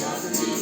Love me.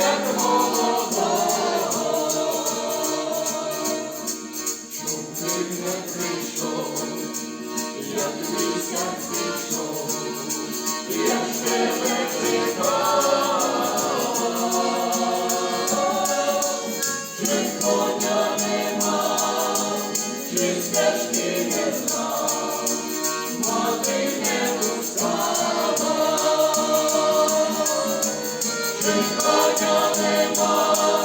Як молода чи коня нема, чи стежки не знав, мати не пускала, чи коня нема.